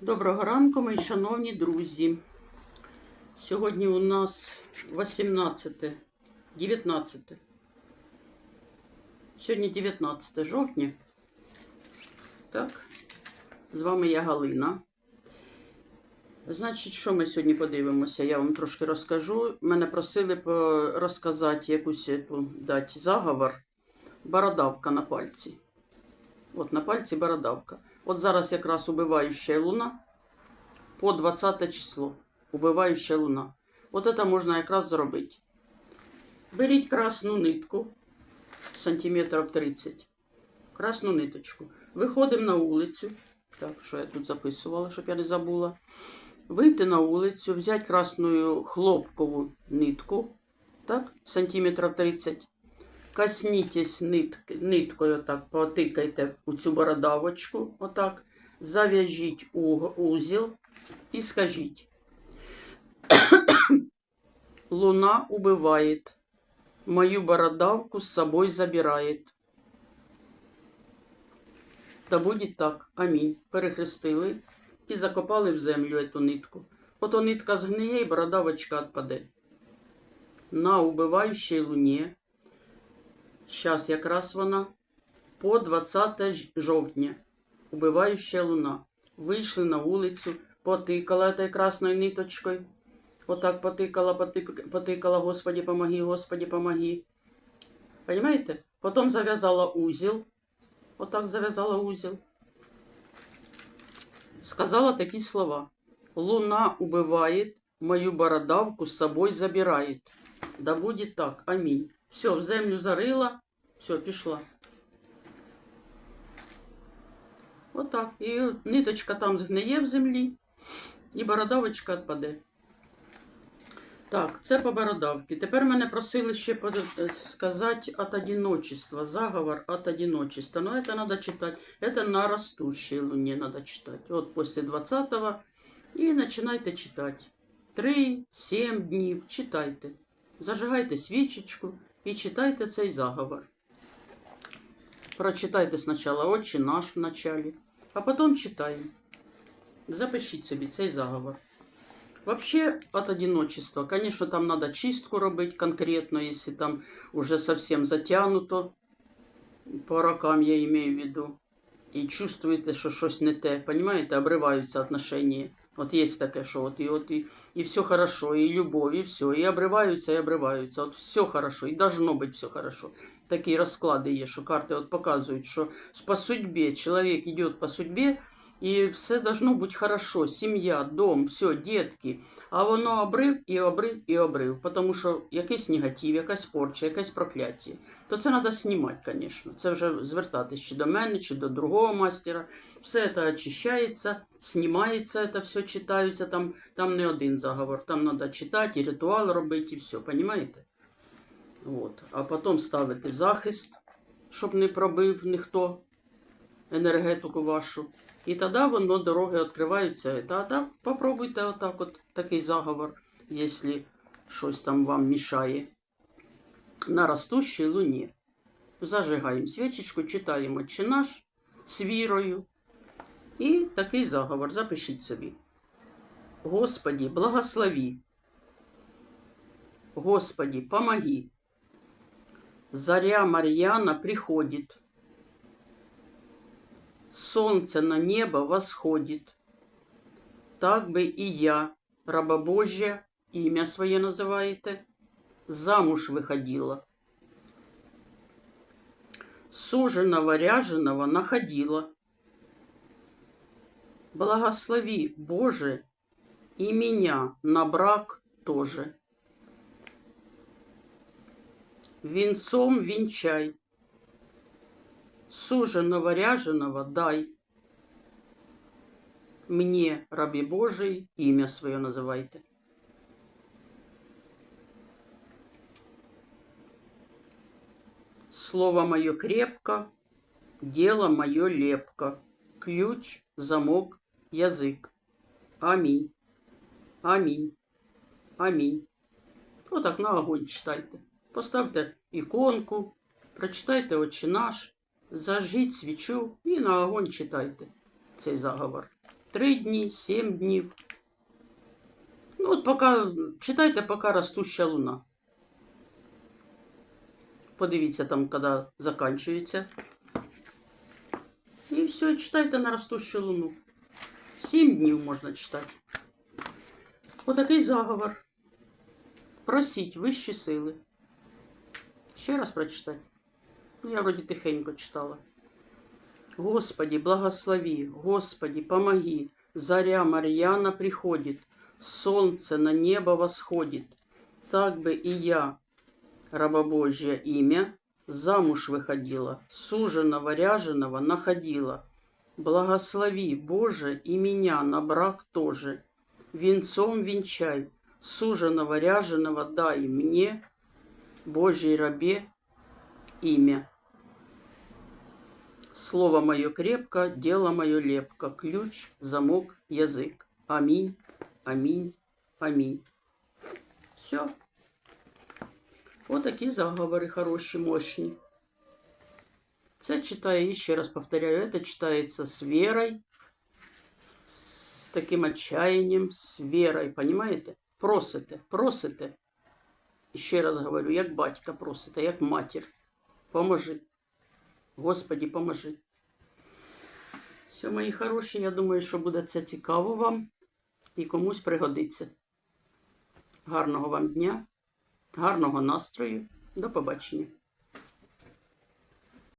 Доброго ранку, мої шановні друзі. Сьогодні у нас 18, 19. Сьогодні 19 жовтня. Так, з вами я Галина. Значить, що ми сьогодні подивимося? Я вам трошки розкажу. Мене просили розказати якусь ету, дати заговор. Бородавка на пальці. От на пальці бородавка. От зараз якраз убивающая луна по 20 число. Убивающая луна. От це можна якраз зробити. Беріть красну нитку сантиметрів 30. Красну ниточку. Виходимо на вулицю. Так, що я тут записувала, щоб я не забула. Вийти на вулицю, взяти красну хлопкову нитку, так, сантиметрів 30. Коснітесь нитки, ниткою, отак, потикайте у цю бородавочку, отак, зав'яжіть узіл і скажіть. Луна убивает, мою бородавку с собой забирает. Та буде так. Амінь. Перехрестили і закопали в землю эту нитку. Ото нитка згниє і бородавочка відпаде. На убиваючій луні Сейчас якраз вона по 20 жовтня. Убивающая луна. Вийшли на вулицю, потикала этой красною ниточкою. Отак потикала, потик- потикала, Господи, помоги, Господи, помоги. Понимаете? Потім зав'язала узіл. Отак зав'язала узіл. Сказала такі слова. Луна убивает, мою бородавку с собой забирает. Да будет так. Амінь. Все, в землю зарила, все, пішла. Отак. І ниточка там згниє в землі, і бородавочка відпаде. Так, це по бородавці. Тепер мене просили ще е, сказати от одиночества, заговор от одиночества. Но это надо читать. Это на растущей луне надо читать. Вот после 20-го. І починайте читати. 3-7 днів читайте. Зажигайте свічечку і читайте цей заговор. Прочитайте спочатку «Отче наш» в началі, а потім читаємо. Запишіть собі цей заговор. Вообще от одиночества, конечно, там надо чистку робити конкретно, если там уже совсем затянуто, по рокам я имею в виду, і чувствуєте, що щось не те, понимаете, обриваються отношения. От є таке, що от і, от і, і все хорошо, і любов, і все, і обриваються, і обриваються. От все хорошо, і должно бути все хорошо. Такі розклади є, що карти от показують, що по судьбі чоловік йде по судьбі, і все должно бути хорошо, сім'я, дом, все, дітки. А воно обрив і обрив і обрив, тому що якийсь негатив, якась порча, якесь прокляття. То це треба знімати, звісно. Це вже звертатись чи до мене, чи до другого мастера. Все це очищається, знімається, це все читаються. Там, там не один заговор. Там треба читати, і ритуал робити, і все, розумієте? От. А потім ставити захист, щоб не пробив ніхто енергетику вашу. І тоді воно дороги відкриваються. Та, та попробуйте отак от такий заговор, якщо щось там вам мішає. На ростущій луні. Зажигаємо свічечку, читаємо «Отче наш» з вірою. І такий заговор. Запишіть собі. Господи, благослови. Господи, помоги. Заря Марьяна приходит. Солнце на небо восходит. Так бы и я, раба Божья, имя своє називаєте, замуж выходила. Суженого ряженого находила. Благослови, Боже, и меня на брак тоже. Венцом венчай, суженого ряженого дай. Мне, рабі Божий, ім'я своє називайте. Слово мое крепко, дело мое лепко, ключ, замок, язик. Амінь. Амінь. Амінь. Отак на огонь читайте. Поставте іконку, прочитайте «Отче наш», Зажгіть свічу і на огонь читайте цей заговор. Три дні, сім днів. Ну, от поки, читайте, поки ростуща луна. Подивіться там, коли закінчується. І все, читайте на ростущу луну. Сім днів можна читати. Отакий заговор. Просіть вищі сили. Ще раз прочитай. Ну, я вроді тихенько читала. Господи, благослови, Господи, помоги. Заря Марьяна приходит, солнце на небо восходит. Так бы и я, раба Божья имя, замуж выходила, суженого ряженого находила. Благослови, Боже, и меня на брак тоже. Венцом венчай, суженого ряженого дай мне, Божьей рабе, имя. Слово мое крепко, дело мое лепко, ключ, замок, язык. Аминь, аминь, аминь. Все. Вот такі заговори хороші, мощні. Це читаю, і ще раз повторяю, це читається з вірою, з таким отчаянием, з вірою, понимаєте? Просите, просите. І ще раз говорю, як батька просите, як матір. Поможи. Господі, поможи. Все, мої хороші, я думаю, що буде це цікаво вам і комусь пригодиться. Гарного вам дня, гарного настрою. До побачення.